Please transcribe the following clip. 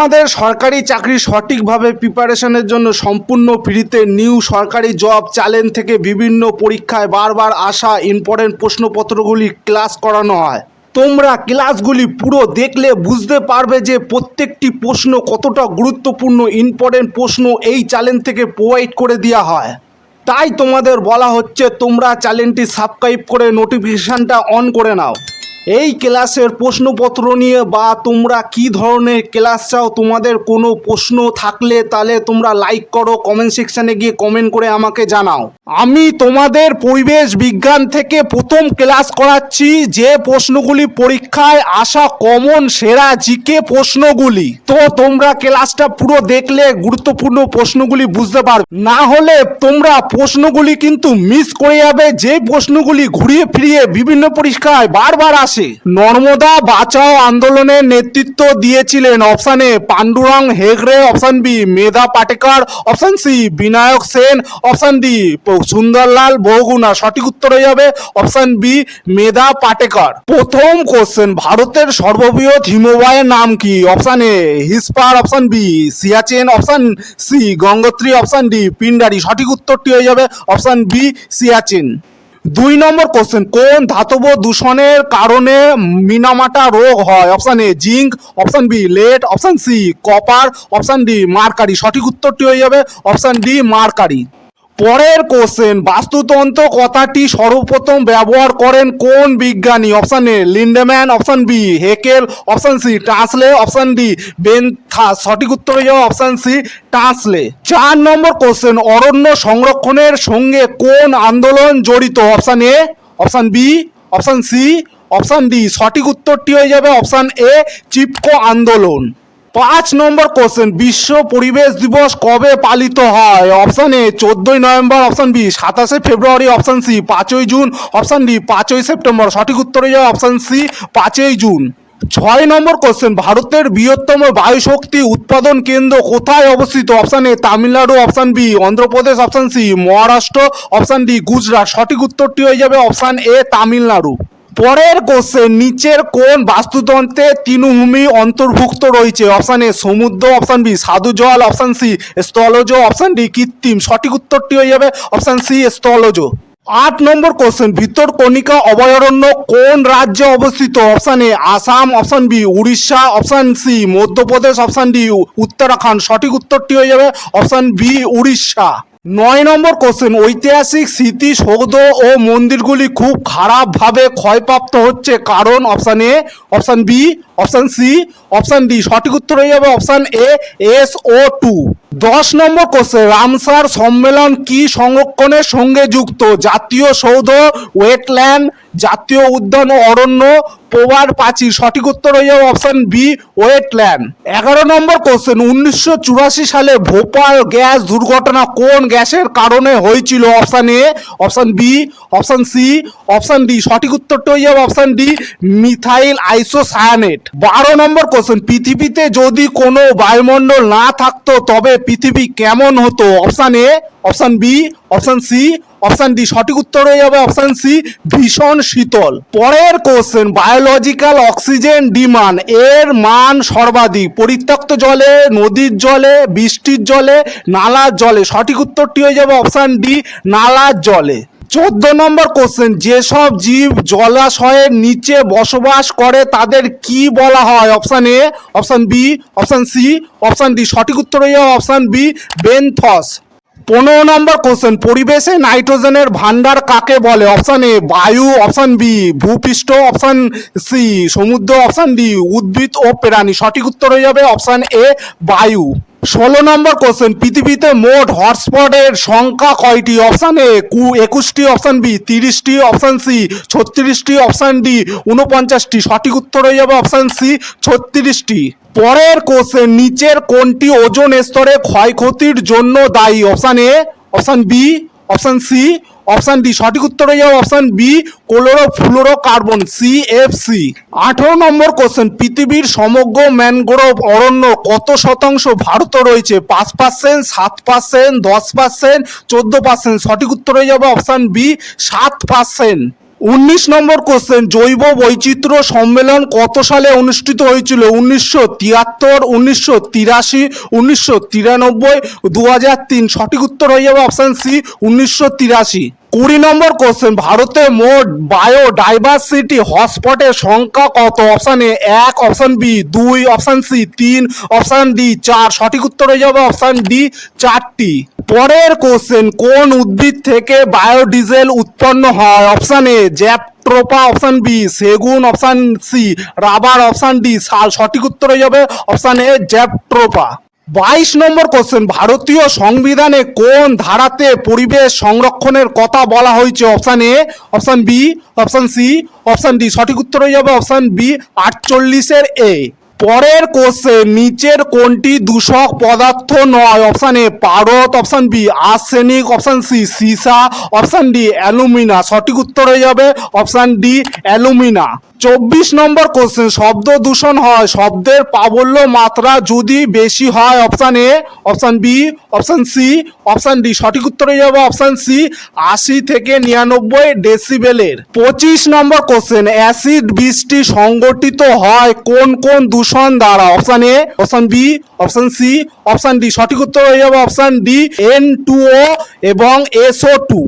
তোমাদের সরকারি চাকরি সঠিকভাবে প্রিপারেশনের জন্য সম্পূর্ণ ফ্রিতে নিউ সরকারি জব চ্যালেঞ্জ থেকে বিভিন্ন পরীক্ষায় বারবার আসা ইম্পর্টেন্ট প্রশ্নপত্রগুলি ক্লাস করানো হয়। তোমরা ক্লাসগুলি পুরো দেখলে বুঝতে পারবে যে প্রত্যেকটি প্রশ্ন কতটা গুরুত্বপূর্ণ ইম্পর্টেন্ট প্রশ্ন এই চ্যালেঞ্জ থেকে প্রোভাইড করে দেওয়া হয়। তাই তোমাদের বলা হচ্ছে তোমরা চ্যানেলটি সাবস্ক্রাইব করে নোটিফিকেশানটা অন করে নাও। এই ক্লাসের প্রশ্নপত্র নিয়ে বা তোমরা কি ধরনের ক্লাস চাও, তোমাদের কোনো প্রশ্ন থাকলে তাহলে তোমরা লাইক করো কমেন্ট সেকশানে গিয়ে কমেন্ট করে আমাকে জানাও। আমি তোমাদের পরিবেশ বিজ্ঞান থেকে প্রথম ক্লাস করাচ্ছি, যে প্রশ্নগুলি পরীক্ষায় আসা কমন সেরা জিকে প্রশ্নগুলি। তো তোমরা ক্লাসটা পুরো দেখলে গুরুত্বপূর্ণ প্রশ্নগুলি বুঝতে পারবে। না হলে তোমরা প্রশ্নগুলি কিন্তু মিস করে যাবে যে প্রশ্নগুলি ঘুরিয়ে ফিরিয়ে বিভিন্ন পরীক্ষায় বারবার আসে। নর্মদা বাঁচাও আন্দোলনের নেতৃত্ব দিয়েছিলেন option A Pandurang Hegde, option B Medha Patkar, option C Vinayak Sen, option D Sunderlal Bahuguna সঠিক উত্তর হয়ে যাবে অপশান বি মেধা পাটেকার। প্রথম কোশ্চেন ভারতের সর্ববৃহৎ হিমবাহের নাম কি? Option A Hispar, option B Siachen, option C Gangotri, option D Pindari সঠিক উত্তরটি হয়ে যাবে অপশান বি সিয়াচেন। দুই নম্বর কোশ্চেন কোন ধাতব দূষণের কারণে মিনামাটা রোগ হয়? Option A zinc option B lead option C copper option D mercury সঠিক উত্তরটি হয়ে যাবে। অপশান ডি মার্কারি পরের কোশ্চেন বাস্তুতন্ত্র কথাটি সর্বপ্রথম ব্যবহার করেন কোন বিজ্ঞানী? Option A Lindeman option B Haeckel option C Tansley option D Bentham সঠিক উত্তর হয়ে যাবে অপশান সি টাসলে চার নম্বর কোশ্চেন অরণ্য সংরক্ষণের সঙ্গে কোন আন্দোলন জড়িত? Option A option B option C option D সঠিক উত্তরটি হয়ে যাবে অপশান এ চিপকো আন্দোলন। পাঁচ নম্বর কোশ্চেন বিশ্ব পরিবেশ দিবস কবে পালিত হয়? অপশান এ চোদ্দই নভেম্বর অপশান বি সাতাশে ফেব্রুয়ারি অপশান সি পাঁচই জুন অপশান ডি পাঁচই সেপ্টেম্বর। সঠিক উত্তর হয়ে যাবে অপশান সি পাঁচই জুন। ছয় নম্বর কোশ্চেন ভারতের বৃহত্তম বায়ুশক্তি উৎপাদন কেন্দ্র কোথায় অবস্থিত? Option A Tamil Nadu option B Andhra Pradesh option C Maharashtra option D Gujarat. সঠিক উত্তরটি হয়ে যাবে অপশান এ তামিলনাড়ু। পরের কোশ্চেন নিচের কোন বাস্তুতন্ত্রে তৃণভূমি অন্তর্ভুক্ত রয়েছে। অপশান এ সমুদ্র অপশান বি সাধু জল অপশান সি স্থলজ অপশান ডি কৃত্রিম। সঠিক উত্তরটি হয়ে যাবে অপশান সি স্থলজ। আট নম্বর কোশ্চেন ভিতরকণিকা অভয়ারণ্য কোন রাজ্যে অবস্থিত? Option A Assam option B Orissa option C Madhya Pradesh option D Uttarakhand. সঠিক উত্তরটি হয়ে যাবে অপশান বি উড়িষ্যা। নয় নম্বর কোশ্চেন ঐতিহাসিক স্মৃতিসৌধ ও মন্দিরগুলি খুব খারাপভাবে ক্ষয়প্রাপ্ত হচ্ছে। কারণ option A option B option C option D সঠিক উত্তর হয়ে যাবে option A S O two দশ নম্বর কোশ্চেন রামসার সম্মেলন কি সংরক্ষণের সঙ্গে যুক্ত? জাতীয় সৌধ ওয়েটল্যান্ড জাতীয় উদ্যান ও অরণ্য প্রবার প্রাচীর সঠিক উত্তর হয়ে যাবে অপশান বি ওয়েটল্যান্ড এগারো নম্বর কোশ্চেন উনিশশো চুরাশি সালে ভোপাল গ্যাস দুর্ঘটনা কোন গ্যাসের কারণে হয়েছিল? Option A option B option C option D সঠিক উত্তরটা হয়ে যাবে অপশান ডি মিথাইল আইসোসায়ানেট বারো নম্বর কোশ্চেন পৃথিবীতে যদি কোনো বায়ুমণ্ডল না থাকতো, তবে পৃথিবী কেমন হতো? Option A option B option C option D সঠিক উত্তর হয়ে যাবে অপশান সি ভীষণ শীতল। পরের কোশ্চেন বায়োলজিক্যাল অক্সিজেন ডিমান্ড এর মান সর্বাধিক। পরিত্যক্ত জলে, নদীর জলে, বৃষ্টির জলে, নালার জলে। সঠিক উত্তরটি হয়ে যাবে অপশান ডি নালার জলে। চোদ্দ নম্বর কোশ্চেন যেসব জীব জলাশয়ের নিচে বসবাস করে, তাদের কি বলা হয়? Option A option B option C option D সঠিক উত্তর হয়ে যাবে অপশান বি বেনথস পনেরো নম্বর কোশ্চেন পরিবেশে নাইট্রোজেনের ভান্ডার কাকে বলে? অপশান এ বায়ু অপশান বি ভূপৃষ্ঠ অপশান সি সমুদ্র অপশান ডি উদ্ভিদ ও প্রাণী। সঠিক উত্তর হয়ে যাবে অপশান এ বায়ু। ষোলো নম্বর কোশ্চেন পৃথিবীতে মোট হটস্পটের সংখ্যা কয়টি? অপশান এ কু, একুশটি অপশান বি তিরিশটি অপশান সি ছত্রিশটি অপশান ডি উনপঞ্চাশটি সঠিক উত্তর হয়ে যাবে অপশান সি ছত্রিশটি। পরের কোশ্চেন নিচের কোনটি ওজন স্তরে ক্ষয়ক্ষতির জন্য দায়ী। Option A, option B, option C, option D. সঠিক উত্তর হয়ে যাবে option B chlorofluorocarbon C, F, C. আঠারো নম্বর কোশ্চেন পৃথিবীর সমগ্র ম্যানগ্রোভ অরণ্য কত শতাংশ ভারতে রয়েছে? পাঁচ পার্সেন্ট সাত পার্সেন্ট দশ পার্সেন্ট চোদ্দ পার্সেন্ট সঠিক উত্তর হয়ে যাবে অপশান বি, সাত পার্সেন্ট উনিশ নম্বর কোশ্চেন জৈব বৈচিত্র্য সম্মেলন কত সালে অনুষ্ঠিত হয়েছিল? উনিশশো তিয়াত্তর, উনিশশো তিরাশি, উনিশশো তিরানব্বই দু হাজার তিন। সঠিক উত্তর হয়ে যাবে অপশান সি উনিশশো তিরাশি। কুড়ি নম্বর কোশ্চেন ভারতে মোট বায়োডাইভার্সিটি হটস্পটের সংখ্যা কত? অপশান এ এক অপশান বি দুই অপশান সি তিন অপশান ডি চার। সঠিক উত্তর হয়ে যাবে অপশান ডি চারটি। পরের কোশ্চেন কোন উদ্ভিদ থেকে বায়োডিজেল উৎপন্ন হয়? Option A jatropha option B সেগুন option C rubber option D শাল সঠিক উত্তর হয়ে যাবে অপশান এ জ্যাপট্রোপা বাইশ নম্বর কোশ্চেন ভারতীয় সংবিধানে কোন ধারাতে পরিবেশ সংরক্ষণের কথা বলা হয়েছে? Option A option B option C option D সঠিক উত্তর হয়ে যাবে অপশান বি আটচল্লিশের এ পরের কোশ্চেন নিচের কোনটি দূষক পদার্থ নয়? অপশান এ পারদ। Option B arsenic. Option C সীসা। Option D alumina. সঠিক উত্তর হয়ে যাবে অপশান ডি অ্যালুমিনা। চব্বিশ নম্বর কোশ্চেন শব্দ দূষণ হয়, শব্দের প্রাবল্য মাত্রা যদি বেশি হয় option A option B option C option D সঠিক উত্তর যাবে অপশান সি আশি থেকে নিরানব্বই ডেসিবেলের পঁচিশ নম্বর কোশ্চেন অ্যাসিড বৃষ্টি সংগঠিত হয় কোন কোন দূষণ দ্বারা? Option A option B option C option D সঠিক উত্তর হয়ে যাবে option D N two O এবং এসও টু